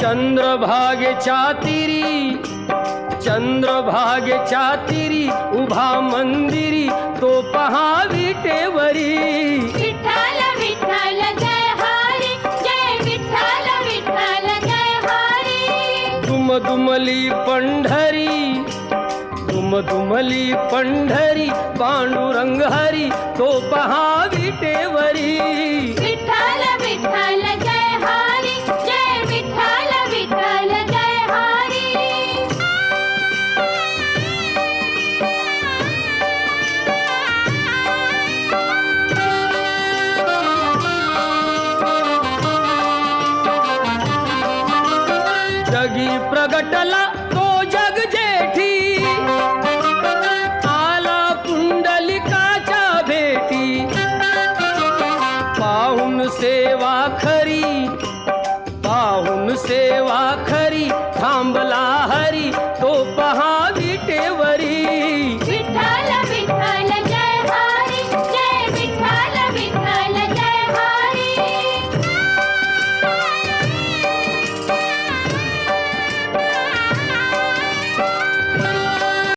चंद्रभागेच्या तिरी चंद्रभागेच्या चातिरी उभा मंदिरी तो पहा विटेवरी जय हरी जय विठ्ठल जय हरी। दुमदुमली पंढरी पंढरी पांडुरंग हरी तो पहा विटेवरी जगी प्रगटला तो जग जेठी. आला पुंडलिकाच्या भेटी. पाहून सेवा खरी पाहून सेवा खरी थांबला हरी तो पहा टेवर.